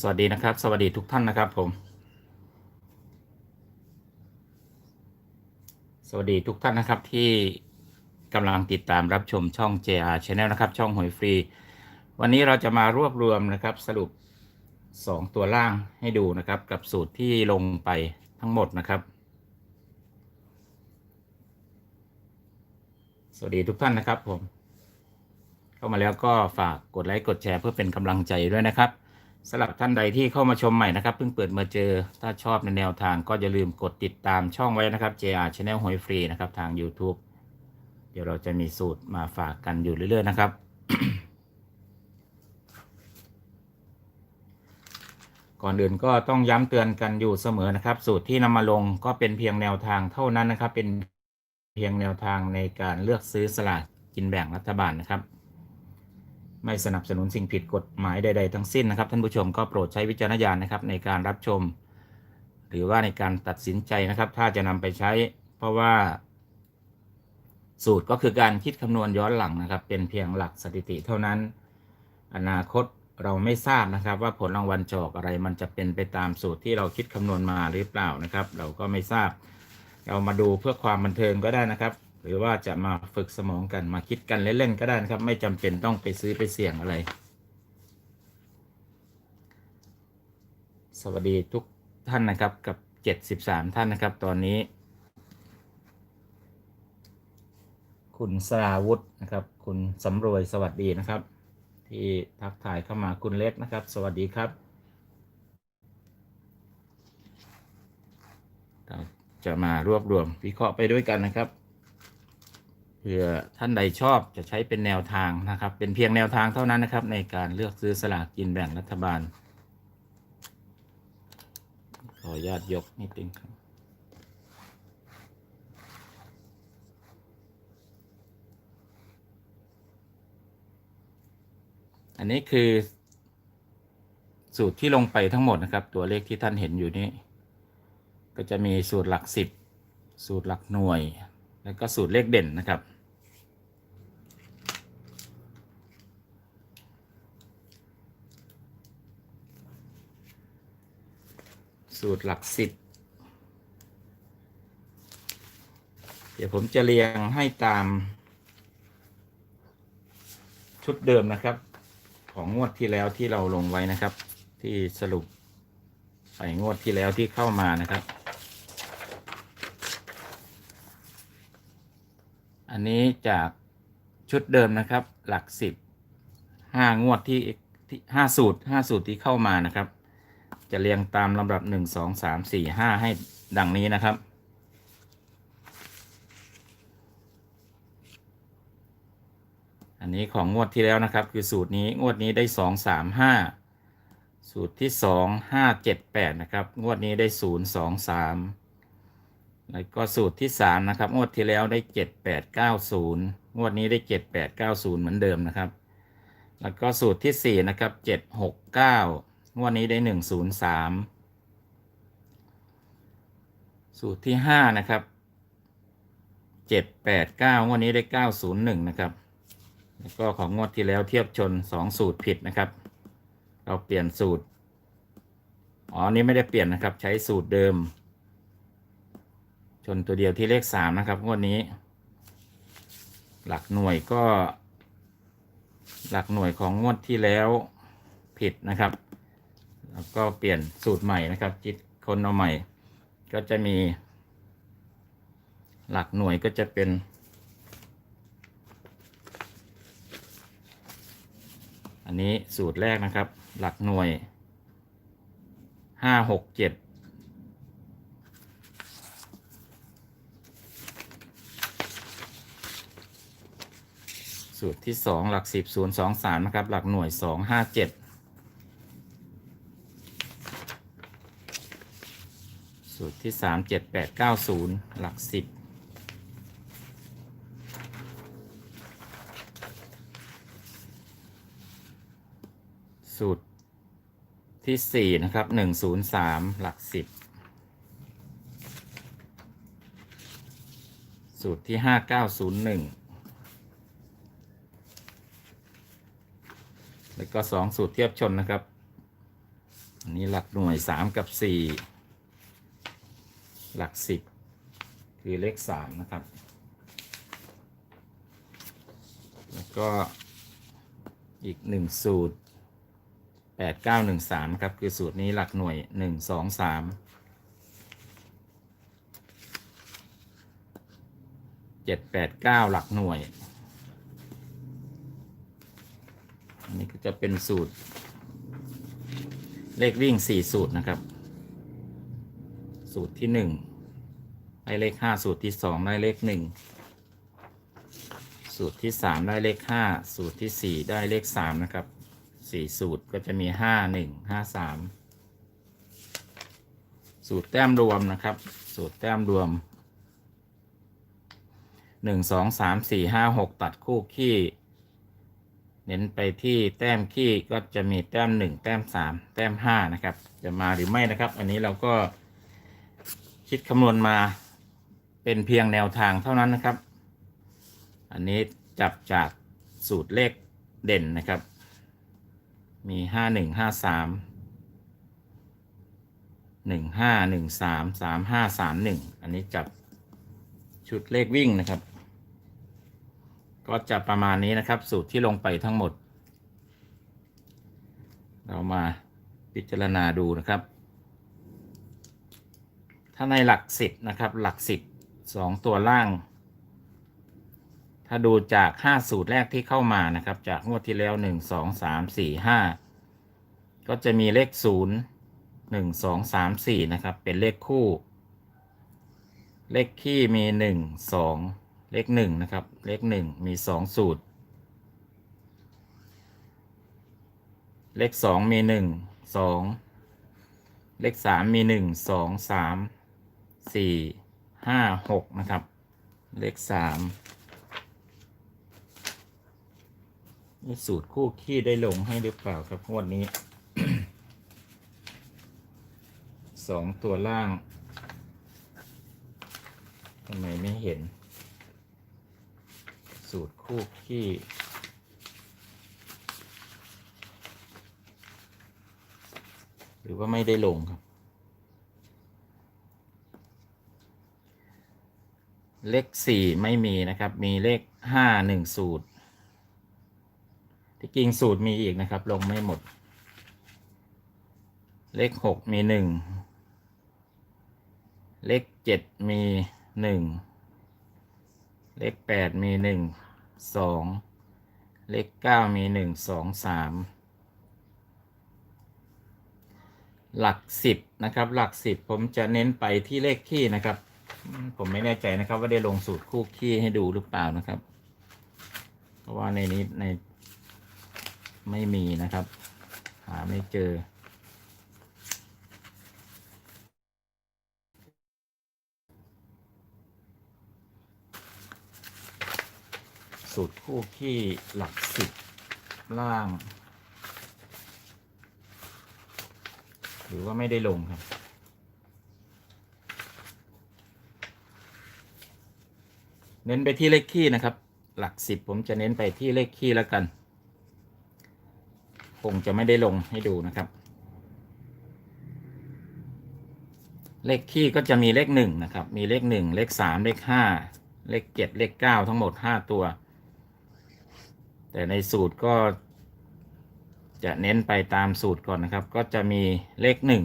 สวัสดีนะครับ สวัสดีทุกท่านนะครับผม สวัสดีทุกท่านนะครับที่กำลังติดตามรับชมช่อง JR Channel นะครับ ช่องหวยฟรี วันนี้เราจะมารวบรวมนะครับสรุป 2 ตัวล่างให้ดูนะครับ กับสูตรที่ลงไปทั้งหมดนะครับ สวัสดีทุกท่านนะครับผม เข้ามาแล้วก็ฝากกดไลค์กดแชร์เพื่อเป็นกำลังใจด้วยนะครับ สำหรับท่านใดที่เข้ามาชมใหม่นะครับเพิ่งเปิดมาเจอถ้าชอบในแนวทางก็อย่าลืมกดติดตามช่องไว้นะครับ JR Channel หวยฟรีนะครับทาง YouTube เดี๋ยวเราจะมีสูตรมาฝากกันอยู่เรื่อยๆนะครับ ก่อนอื่นก็ต้องย้ำเตือนกันอยู่เสมอนะครับ สูตรที่นำมาลงก็เป็นเพียงแนวทางเท่านั้นนะครับ เป็นเพียงแนวทางในการเลือกซื้อสลากกินแบ่งรัฐบาลนะครับ ไม่สนับสนุนสิ่งผิดกฎหมายใด ๆ ทั้งสิ้นนะครับ ท่านผู้ชมก็โปรดใช้วิจารณญาณนะครับในการรับชม หรือว่าในการตัดสินใจนะครับ ถ้าจะนำไปใช้ เพราะว่า สูตรก็คือการคิดคำนวณย้อนหลังนะครับ เป็นเพียงหลักสถิติเท่านั้น อนาคตเราไม่ทราบนะครับ ว่าผลรางวัลจอกอะไร มันจะเป็นไปตามสูตรที่เราคิดคำนวณมาหรือเปล่านะครับ เราก็ไม่ทราบ เรามาดูเพื่อความบันเทิงก็ได้นะครับ หรือว่าจะมาฝึกสมองกันมาคิดกันเล่นๆก็ได้นะครับ ไม่จำเป็นต้องไปซื้อไปเสี่ยงอะไร สวัสดีทุกท่านนะครับกับ 73 ท่านนะครับ ตอนนี้ คุณสราวุธนะครับ คุณสำรวยสวัสดีนะครับ ที่ทักทายเข้ามาคุณเล็กนะครับ สวัสดีครับเราจะมารวบรวมวิเคราะห์ไปด้วยกันนะครับ ผื่อท่านใดชอบจะใช้เป็นแนวทางนะครับ เป็นเพียงแนวทางเท่านั้นนะครับ ในการเลือกซื้อสลากกินแบ่งรัฐบาล ขออนุญาตยกนิดนึงครับอันนี้คือสูตรที่ลงไปทั้งหมดนะครับ ตัวเลขที่ท่านเห็นอยู่นี้ ก็จะมีสูตรหลักสิบสูตรหลักหน่วยแล้วก็สูตรเลขเด่นนะครับ สูตรหลักสิบ เดี๋ยวผมจะเรียงให้ตาม ชุดเดิมนะครับ ของงวดที่แล้วที่เราลงไว้นะครับ ที่สรุปไปงวดที่แล้วที่เข้ามานะครับ อันนี้จากชุดเดิมนะครับ หลักสิบห้างวดที่ที่ห้าสูตรห้าสูตรที่เข้ามานะครับ จะเรียงตามลำดับหนึ่งสองสามสี่ห้าให้ดังนี้นะครับ อันนี้ของงวดที่แล้วนะครับ คือสูตรนี้งวดนี้ได้สองสามห้าสูตรที่สองห้าเจ็ดแปดนะครับ งวดนี้ได้ศูนย์สองสามแล้วก็สูตรที่สามนะครับ งวดที่แล้วได้เจ็ดแปดเก้าศูนย์งวดนี้ได้เจ็ดแปดเก้าศูนย์เหมือนเดิมนะครับ แล้วก็สูตรที่สี่นะครับเจ็ดหกเก้า งวดนี้ได้หนึ่งศูนย์สามสูตรที่ห้านะครับเจ็ดแปดเก้างวดนี้ได้เก้าศูนย์หนึ่งนะครับ แล้วก็ของงวดที่แล้วเทียบชนสองสูตรผิดนะครับ เราเปลี่ยนสูตร อ๋อนนี้ไม่ได้เปลี่ยนนะครับ ใช้สูตรเดิม ชนตัวเดียวที่เลขสามนะครับงวดนี้ หลักหน่วยก็ หลักหน่วยของงวดที่แล้วผิดนะครับ แล้วก็เปลี่ยนสูตรใหม่นะครับจิตคนเอาใหม่ ก็จะมี หลักหน่วยก็จะเป็นอันนี้สูตรแรกนะครับ หลักหน่วยห้าหกเจ็ดสูตรที่สองหลักสิบศูนย์สองสามนะครับ หลักหน่วยสองห้าเจ็ด สูตรที่สามเจ็ดแปดเก้าศูนย์หลักสิบสูตรที่สี่นะครับหนึ่งศูนย์สามหลักสิบสูตรที่ห้าเก้าศูนย์หนึ่งแล้วก็สองสูตรเทียบชนนะครับ อันนี้หลักหน่วยสามกับสี่ หลักสิบคือเลขสามนะครับ แล้วก็อีกหนึ่งสูตรแปดเก้าหนึ่งสามครับ คือสูตรนี้หลักหน่วยหนึ่งสองสามเจ็ดแปดเก้าหลักหน่วย อันนี้ก็จะเป็นสูตร เลขวิ่งสี่สูตรนะครับ สูตรที่หนึ่งได้เลขห้าสูตรที่สองได้เลขหนึ่งสูตรที่สามได้เลขห้าสูตรที่สี่ได้เลขสามนะครับสี่สูตรก็จะมีห้าหนึ่งห้าสามสูตรแต้มรวมนะครับ สูตรแต้มรวมหนึ่งสองสามสี่ห้าหกตัดคู่ขี้เน้นไปที่แต้มขี้ก็จะมีแต้มหนึ่งแต้มสามแต้มห้านะครับ จะมาหรือไม่นะครับ อันนี้เราก็ คิดคำนวณมาเป็นเพียงแนวทางเท่านั้นนะครับ อันนี้จับจากสูตรเลขเด่นนะครับ มีห้าหนึ่งห้าสามหนึ่งห้าหนึ่งสามสามห้าสามหนึ่งอันนี้จับชุดเลขวิ่งนะครับ ก็จะประมาณนี้นะครับ สูตรที่ลงไปทั้งหมด เรามาพิจารณาดูนะครับ ถ้าในหลักสิบนะครับ หลักสิบสองตัวล่าง ถ้าดูจากห้าสูตรแรกที่เข้ามานะครับ จากงวดที่แล้วหนึ่งสองสามสี่ห้าก็จะมีเลขศูนย์หนึ่งสองสามสี่นะครับ เป็นเลขคู่ เลขคี่มีหนึ่งสองเลขหนึ่งนะครับ เลขหนึ่งมีสองสูตร เลขสองมีหนึ่งสองเลขสามมีหนึ่งสองสาม สี่ห้าหกนะครับ เลขสามนี่สูตรคู่ขี้ได้ลงให้หรือเปล่าครับงวดนี้สองตัวล่างทำไมไม่เห็น สูตรคู่ขี้หรือว่าไม่ได้ลงครับ เลขสี่ไม่มีนะครับ มีเลขห้าหนึ่งสูตร ที่จริงสูตรมีอีกนะครับ ลงไม่หมด เลขหกมีหนึ่ง เลขเจ็ดมีหนึ่ง เลขแปดมีหนึ่งสอง เลขเก้ามีหนึ่งสองสาม หลักสิบนะครับ หลักสิบผมจะเน้นไปที่เลขคี่นะครับ ผมไม่แน่ใจนะครับ ว่าได้ลงสูตรคู่คี่ให้ดูหรือเปล่านะครับ เพราะว่าในนี้ในไม่มีนะครับ หาไม่เจอ สูตรคู่ขี้หลักสิบล่าง หรือว่าไม่ได้ลงครับ เน้นไปที่เลขขี้นะครับ หลักสิบผมจะเน้นไปที่เลขขี้แล้วกัน คงจะไม่ได้ลงให้ดูนะครับ เลขขี้ก็จะมีเลขหนึ่งนะครับ มีเลขหนึ่งเลขสามเลขห้าเลขเจ็ดเลขเก้าทั้งหมดห้าตัว แต่ในสูตรก็จะเน้นไปตามสูตรก่อนนะครับ ก็จะมีเลขหนึ่ง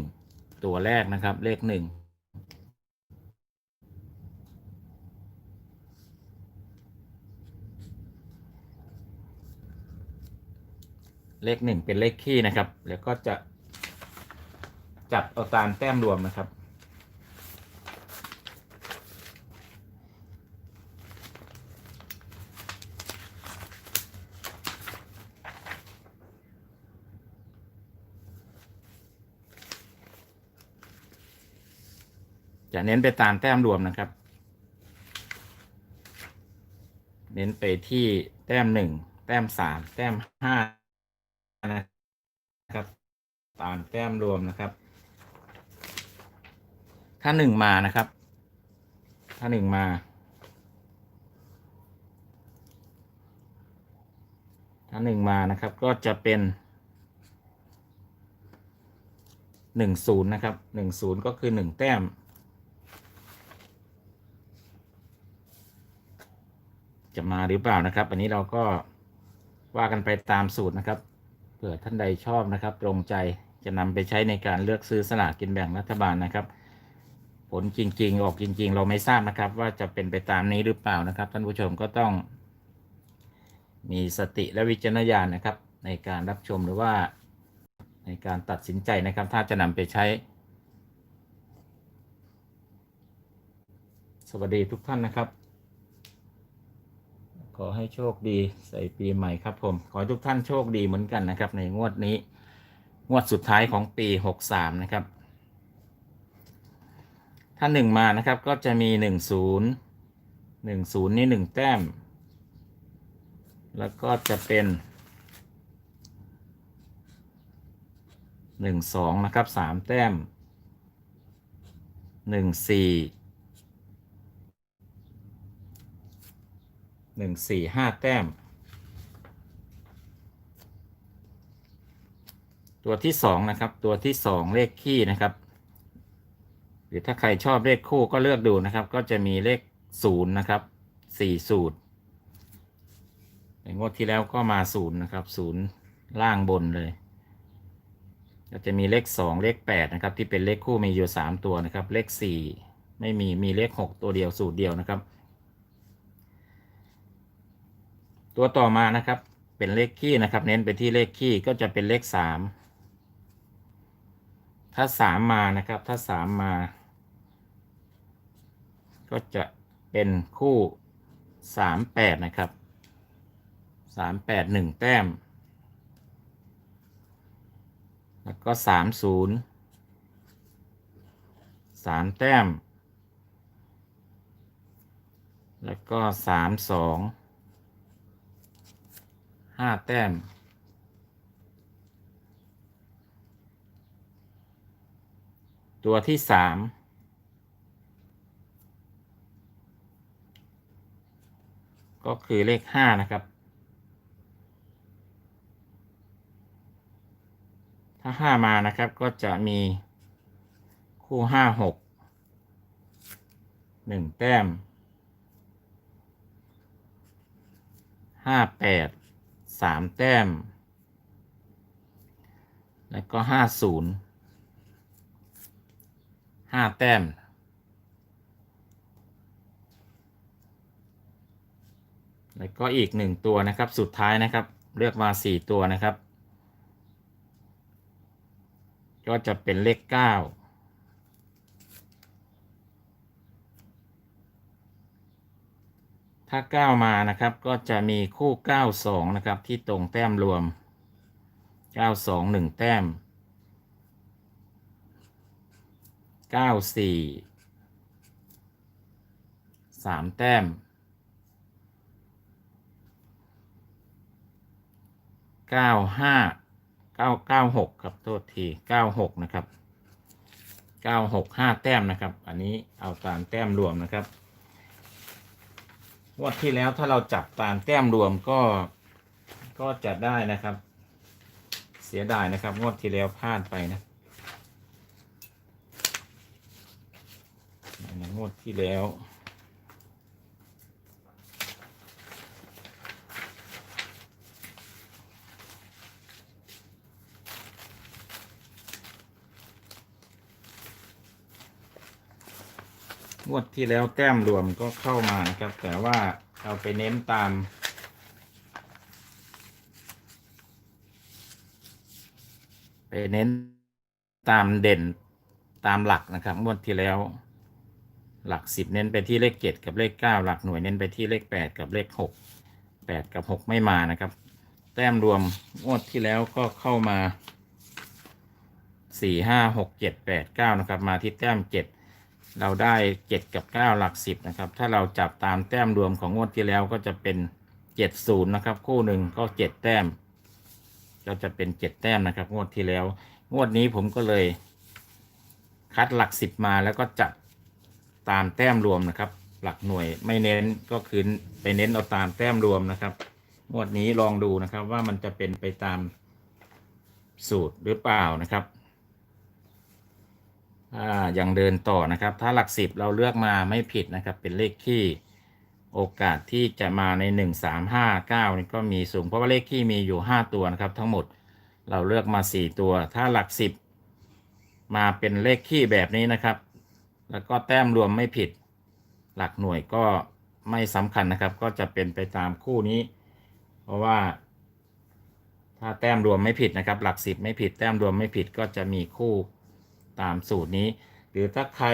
ตัวแรกนะครับ เลขหนึ่ง เลขหนึ่งเป็นเลขคี่นะครับ แล้วก็จะจับเอาตามแต้มรวมนะครับ จะเน้นไปตามแต้มรวมนะครับ เน้นไปที่แต้มหนึ่งแต้มสามแต้มห้า นะครับ ตามแต้มรวมนะครับ ถ้าหนึ่งมานะครับ ถ้าหนึ่งมา ถ้าหนึ่งมานะครับ ก็จะเป็นหนึ่งศูนย์นะครับหนึ่งศูนย์ก็คือหนึ่งแต้มจะมาหรือเปล่านะครับ อันนี้เราก็ว่ากันไปตามสูตรนะครับ เผื่อท่านใดชอบนะครับ ตรงใจจะนำไปใช้ในการเลือกซื้อสลากกินแบ่งรัฐบาลนะครับ ผลจริง ๆ ออกจริง ๆ เราไม่ทราบนะครับ ว่าจะเป็นไปตามนี้หรือเปล่านะครับ ท่านผู้ชมก็ต้อง มีสติและวิจารณญาณนะครับ ในการรับชมหรือว่าในการตัดสินใจนะครับ ถ้าจะนำไปใช้ สวัสดีทุกท่านนะครับ ขอให้โชคดีใส่ปีใหม่ครับผม ขอให้ทุกท่านโชคดีเหมือนกันนะครับ ในงวดนี้ งวดสุดท้ายของปี 63 นะครับ ถ้าหนึ่งมานะครับก็จะมี 10 10 นี่ 1 แต้ม แล้วก็จะเป็น 1 2 นะครับ 3 แต้ม 1 4 หนึ่งสี่ห้าแต้ม ตัวที่สองนะครับ ตัวที่สองเลขคี่นะครับ หรือถ้าใครชอบเลขคู่ก็เลือกดูนะครับ ก็จะมีเลขศูนย์นะครับสี่สูตรในงวดที่แล้วก็มาศูนย์นะครับศูนย์ล่างบนเลยก็จะมีเลขสองเลขแปดนะครับ ที่เป็นเลขคู่มีอยู่สามตัวนะครับ เลขสี่ไม่มีมีเลขหกตัวเดียวสูตรเดียวนะครับ ตัวต่อมานะครับ เป็นเลขคี่นะครับ เน้นไปที่เลขคี่ก็จะเป็นเลขสามถ้าสามมานะครับ ถ้าสามมา ก็จะเป็นคู่สามแปดนะครับสามแปดหนึ่งแต้ม แล้วก็สามศูนย์สามแต้ม แล้วก็สามสอง ห้าแต้ม ตัวที่สามก็คือเลขห้านะครับ ถ้าห้ามานะครับก็จะมีคู่ห้าหกหนึ่งแต้มห้าแปด สามแต้ม แล้วก็ห้าศูนย์ห้าแต้ม แล้วก็อีกหนึ่งตัวนะครับ สุดท้ายนะครับ เลือกมาสี่ตัวนะครับ ก็จะเป็นเลขเก้า ถ้า 9 มานะครับก็จะมีคู่ 92 นะครับ ที่ตรงแต้มรวม 92 1 แต้ม 94 3 แต้ม 95 996 ครับโทษที 96 นะครับ 96 5 แต้มนะครับ อันนี้เอาตามแต้มรวมนะครับ งวดที่แล้วถ้าเราจับตามแต้มรวมก็ก็จะได้นะครับ เสียดายนะครับ งวดที่แล้วพลาดไปนะในงวดที่แล้ว งวดที่แล้วแต้มรวมก็เข้ามานะครับ แต่ว่าเราไปเน้นตาม ไปเน้นตามเด่นตามหลักนะครับ งวดที่แล้ว หลักสิบเน้นไปที่เลขเจ็ดกับเลขเก้าหลักหน่วยเน้นไปที่เลขแปดกับเลขหกแปดกับหกไม่มานะครับ แต้มรวมงวดที่แล้วก็เข้ามาสี่ห้าหกเจ็ดแปดเก้านะครับ มาที่แต้มเจ็ด เราได้เจ็ดกับเก้าหลักสิบนะครับ ถ้าเราจับตามแต้มรวมของงวดที่แล้วก็จะเป็นเจ็ดศูนย์นะครับ คู่หนึ่งก็เจ็ดแต้ม ก็จะเป็นเจ็ดแต้มนะครับ งวดที่แล้ว งวดนี้ผมก็เลย คัดหลักสิบมาแล้วก็จับตามแต้มรวมนะครับ หลักหน่วยไม่เน้นก็คือไปเน้นเอาตามแต้มรวมนะครับ งวดนี้ลองดูนะครับว่ามันจะเป็นไปตามสูตรหรือเปล่านะครับ อ่ายังเดินต่อนะครับ ถ้าหลักสิบเราเลือกมาไม่ผิดนะครับ เป็นเลขที่โอกาสที่จะมาในหนึ่งสามห้าเก้านี่ก็มีสูงเพราะว่าเลขที่มีอยู่ห้าตัวนะครับ ทั้งหมดเราเลือกมาสี่ตัว ถ้าหลักสิบมาเป็นเลขที่แบบนี้นะครับ แล้วก็แต้มรวมไม่ผิด หลักหน่วยก็ไม่สำคัญนะครับ ก็จะเป็นไปตามคู่นี้ เพราะว่า ถ้าแต้มรวมไม่ผิดนะครับ หลักสิบไม่ผิด แต้มรวมไม่ผิดก็จะมีคู่ ตามสูตรนี้ หรือถ้าใคร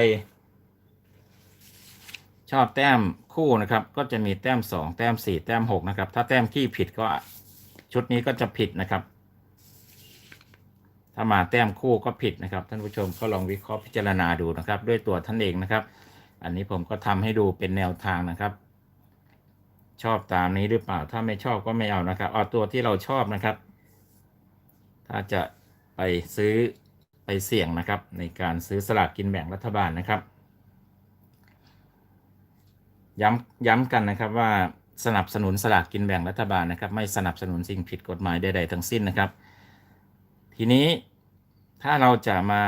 ชอบแต้มคู่นะครับ ก็จะมีแต้มสองแต้มสี่แต้มหกนะครับ ถ้าแต้มขี้ผิดก็ชุดนี้ก็จะผิดนะครับ ถ้ามาแต้มคู่ก็ผิดนะครับ ท่านผู้ชมก็ลองวิเคราะห์พิจารณาดูนะครับ ด้วยตัวท่านเองนะครับ อันนี้ผมก็ทำให้ดูเป็นแนวทางนะครับ ชอบตามนี้หรือเปล่า ถ้าไม่ชอบก็ไม่เอานะครับ เอาตัวที่เราชอบนะครับ ถ้าจะไปซื้อ ไปเสี่ยงนะครับ ในการซื้อสลากกินแบ่งรัฐบาลนะครับ ย้ำย้ำกันนะครับว่าสนับสนุนสลากกินแบ่งรัฐบาลนะครับ ไม่สนับสนุนสิ่งผิดกฎหมายใด ๆ ทั้งสิ้นนะครับ ทีนี้ถ้าเราจะมา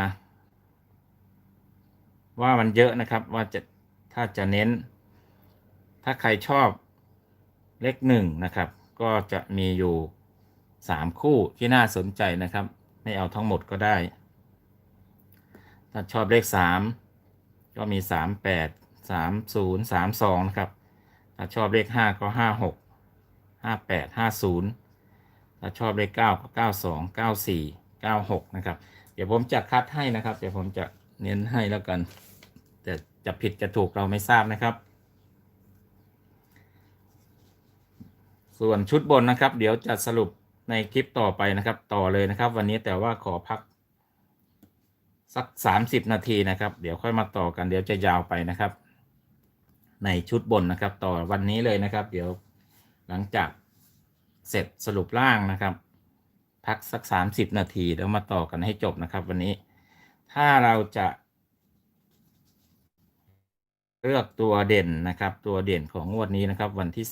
ว่ามันเยอะนะครับว่าจะถ้าจะเน้น ถ้าใครชอบเลขหนึ่งนะครับ ก็จะมีอยู่สามคู่ที่น่าสนใจนะครับ ไม่เอาทั้งหมดก็ได้ ถ้าชอบเลขสามก็มีสามแปดสามศูนย์สามสองนะครับ ถ้าชอบเลขห้าก็ห้าหกห้าแปดห้าศูนย์ถ้าชอบเลขเก้าก็เก้าสองเก้าสี่เก้าหกนะครับ เดี๋ยวผมจะคัดให้นะครับ เดี๋ยวผมจะเน้นให้แล้วกัน แต่จะผิดจะถูกเราไม่ทราบนะครับ ส่วนชุดบนนะครับ เดี๋ยวจะสรุปในคลิปต่อไปนะครับ ต่อเลยนะครับ วันนี้แต่ว่าขอพัก สัก 30 นาทีนะครับ เดี๋ยวค่อยมาต่อกันเดี๋ยวจะยาวไปนะครับ ในชุดบนนะครับ ต่อวันนี้เลยนะครับ เดี๋ยวหลังจากเสร็จสรุปร่างนะครับ พักสัก 30 นาทีแล้วมาต่อกันให้จบนะครับ วันนี้ถ้าเราจะเลือกตัวเด่นนะครับ ตัวเด่นของงวดนี้นะครับ วันที่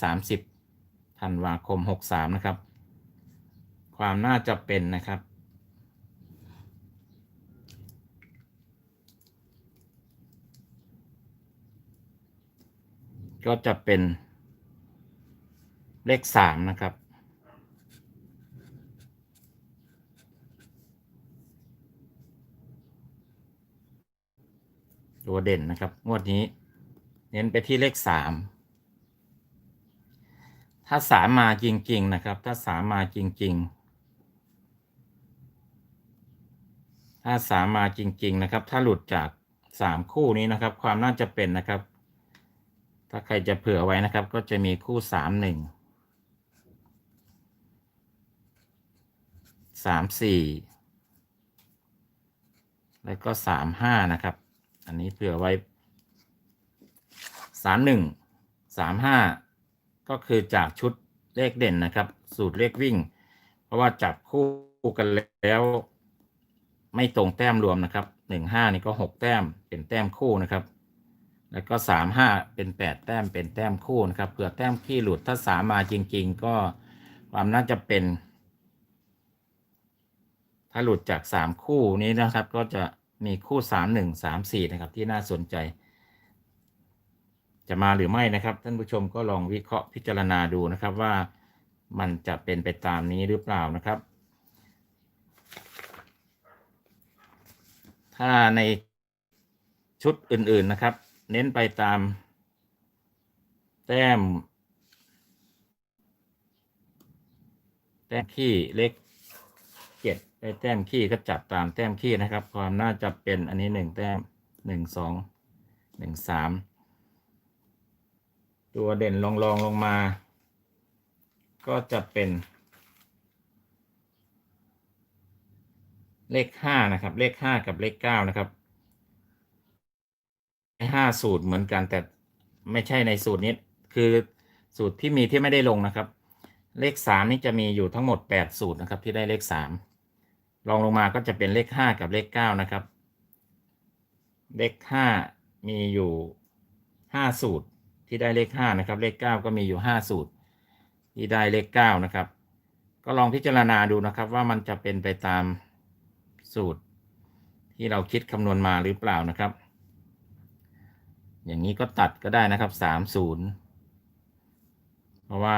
30ธันวาคม 63 นะครับ ความน่าจะเป็นนะครับ ก็จะเป็นเลขสามนะครับ ตัวเด่นนะครับ งวดนี้ เน้นไปที่เลขสามถ้าสามมาจริง ๆ นะครับ ถ้าสามมาจริง ๆ ถ้าสามมาจริง ๆ นะครับ ถ้าหลุดจากสามคู่นี้นะครับ ความน่าจะเป็นนะครับ ถ้าใครจะเผื่อไว้นะครับ ก็จะมีคู่สามหนึ่งสามสี่แล้วก็สามห้านะครับ อันนี้เผื่อไว้สามหนึ่งสามห้าก็คือจากชุดเลขเด่นนะครับ สูตรเลขวิ่ง เพราะว่าจับคู่กันแล้ว ไม่ตรงแต้มรวมนะครับหนึ่งห้านี่ก็หกแต้มเป็นแต้มคู่นะครับ แล้วก็สามห้าเป็นแปดแต้มเป็นแต้มคู่นะครับเผื่อแต้มขี้หลุดถ้าสามมาจริง ๆ ก็ความน่าจะเป็น ถ้าหลุดจากสามคู่นี้นะครับ ก็จะมีคู่สามหนึ่งสามสี่นะครับ ที่น่าสนใจ จะมาหรือไม่นะครับ ท่านผู้ชมก็ลองวิเคราะห์พิจารณาดูนะครับว่ามันจะเป็นไปตามนี้หรือเปล่านะครับ ถ้าในชุดอื่นๆนะครับ เน้นไปตาม แต้ม แต้มขี้เล็กเจ็ดได้แต้มขี้ก็จับตามแต้มขี้นะครับ ความน่าจะเป็นอันนี้หนึ่งแต้มหนึ่งสองหนึ่งสามตัวเด่นลองลองลงมา ก็จะเป็น เลขห้านะครับ เลขห้ากับเลขเก้านะครับ ห้าสูตรเหมือนกัน แต่ไม่ใช่ในสูตรนี้ คือสูตรที่มีที่ไม่ได้ลงนะครับ เลขสามนี่จะมีอยู่ทั้งหมดแปดสูตรนะครับ ที่ได้เลขสามลองลงมาก็จะเป็นเลขห้ากับเลขเก้านะครับ เลขห้ามีอยู่ห้าสูตรที่ได้เลขห้านะครับ เลขเก้าก็มีอยู่ห้าสูตร ที่ได้เลขเก้านะครับ ก็ลองพิจารณาดูนะครับ ว่ามันจะเป็นไปตามสูตร ที่เราคิดคำนวณมาหรือเปล่านะครับ อย่างนี้ก็ตัดก็ได้นะครับสามศูนย์เพราะว่า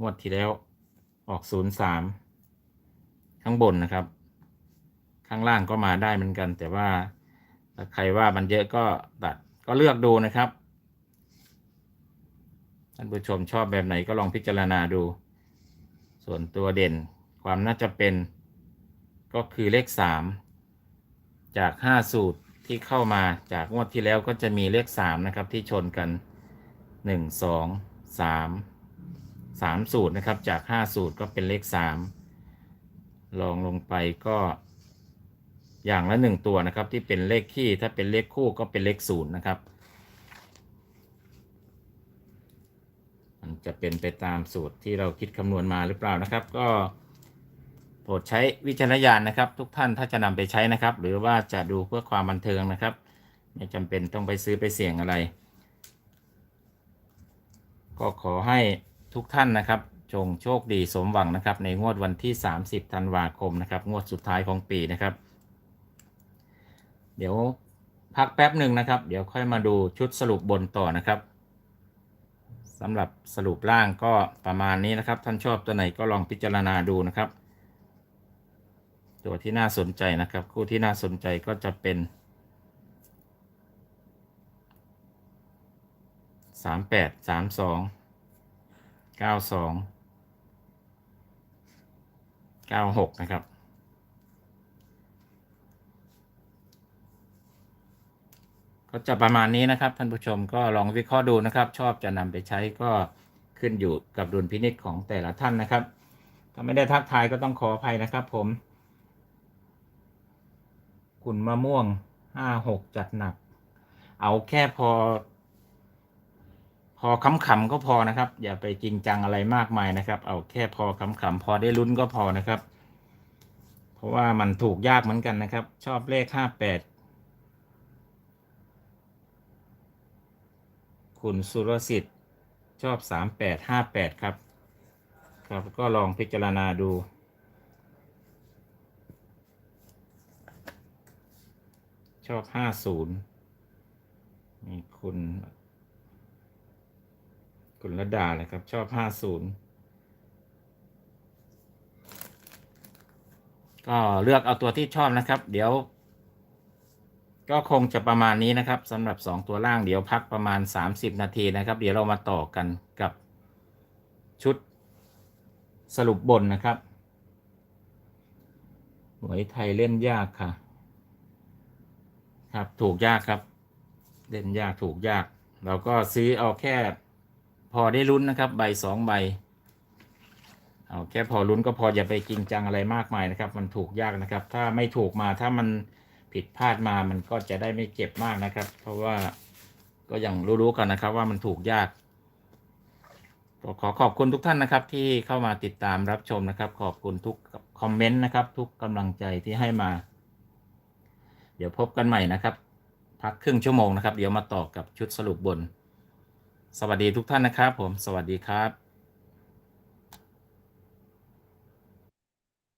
งวดที่แล้วออกศูนย์สามข้างบนนะครับ ข้างล่างก็มาได้เหมือนกัน แต่ว่าถ้าใครว่ามันเยอะก็ตัดก็เลือกดูนะครับท่านผู้ชมชอบแบบไหนก็ลองพิจารณาดู ส่วนตัวเด่นความน่าจะเป็นก็คือเลขสามจากห้าสูตร ที่เข้ามาจากงวดที่แล้วก็จะมีเลขสามนะครับที่ชนกันหนึ่งสองสามสามสูตรนะครับจากห้าสูตรก็เป็นเลขสามลองลงไปก็อย่างละหนึ่งตัวนะครับที่เป็นเลขคี่ถ้าเป็นเลขคู่ก็เป็นเลขศูนย์นะครับ มันจะเป็นไปตามสูตรที่เราคิดคำนวณมาหรือเปล่านะครับ ก็ โปรดใช้วิจารณญาณนะครับ ทุกท่านถ้าจะนำไปใช้นะครับ หรือว่าจะดูเพื่อความบันเทิงนะครับ ไม่จำเป็นต้องไปซื้อไปเสี่ยงอะไร ก็ขอให้ทุกท่านนะครับจงโชคดีสมหวังนะครับ ในงวดวันที่ 30ธันวาคมนะครับ งวดสุดท้ายของปีนะครับ เดี๋ยวพักแป๊บหนึ่งนะครับ เดี๋ยวค่อยมาดูชุดสรุปบนต่อนะครับสำหรับสรุปล่างก็ประมาณนี้นะครับ ท่านชอบตัวไหนก็ลองพิจารณาดูนะครับ ตัวที่น่าสนใจนะครับ คู่ที่น่าสนใจก็จะเป็นสามแปดสามสองเก้าสองเก้าหกนะครับ ก็จะประมาณนี้นะครับ ท่านผู้ชมก็ลองวิเคราะห์ดูนะครับ ชอบจะนำไปใช้ก็ขึ้นอยู่กับดุลพินิจของแต่ละท่านนะครับ ถ้าไม่ได้ทักทายก็ต้องขออภัยนะครับผม คุณมะม่วงห้าหกจัดหนัก เอาแค่พอ พอขำๆก็พอนะครับ อย่าไปจริงจังอะไรมากมายนะครับ เอาแค่พอขำๆพอได้ลุ้นก็พอนะครับ เพราะว่ามันถูกยากเหมือนกันนะครับ ชอบเลขห้าแปดคุณสุรสิทธิ์ชอบสามแปดห้าแปดครับ ครับ ก็ลองพิจารณาดู อบห้าศูนย์มีคุณ คุณระดาเลยครับ ชอบห้าศูนย์ก็เลือกเอาตัวที่ชอบนะครับ เดี๋ยว ก็คงจะประมาณนี้นะครับสำหรับ2ตัวล่างเดี๋ยวพักประมาณ30นาทีนะครับ เดี๋ยวเรามาต่อกันกับชุดสรุปบนนะครับหวยไทยเล่นยากค่ะ ครับ ถูกยากครับ เล่นยากถูกยาก เราก็ซื้อเอาแค่ พอได้ลุ้นนะครับ ใบสองใบ เอาแค่พอลุ้นก็พออย่าไปจริงจังอะไรมากมายนะครับ มันถูกยากนะครับ ถ้าไม่ถูกมาถ้ามันผิดพลาดมามันก็จะได้ไม่เจ็บมากนะครับ เพราะว่าก็อย่างรู้ๆกันนะครับ ว่ามันถูกยากก็ขอขอบคุณทุกท่านนะครับ ที่เข้ามาติดตามรับชมนะครับ ขอบคุณทุกคอมเมนต์นะครับ ทุกกำลังใจที่ให้มา ดี๋ยวพบกันใหม่นะครับ พักครึ่งชั่วโมงนะครับ เดี๋ยวมาต่อกับชุดสรุปบน สวัสดีทุกท่านนะครับ ผม สวัสดีครับ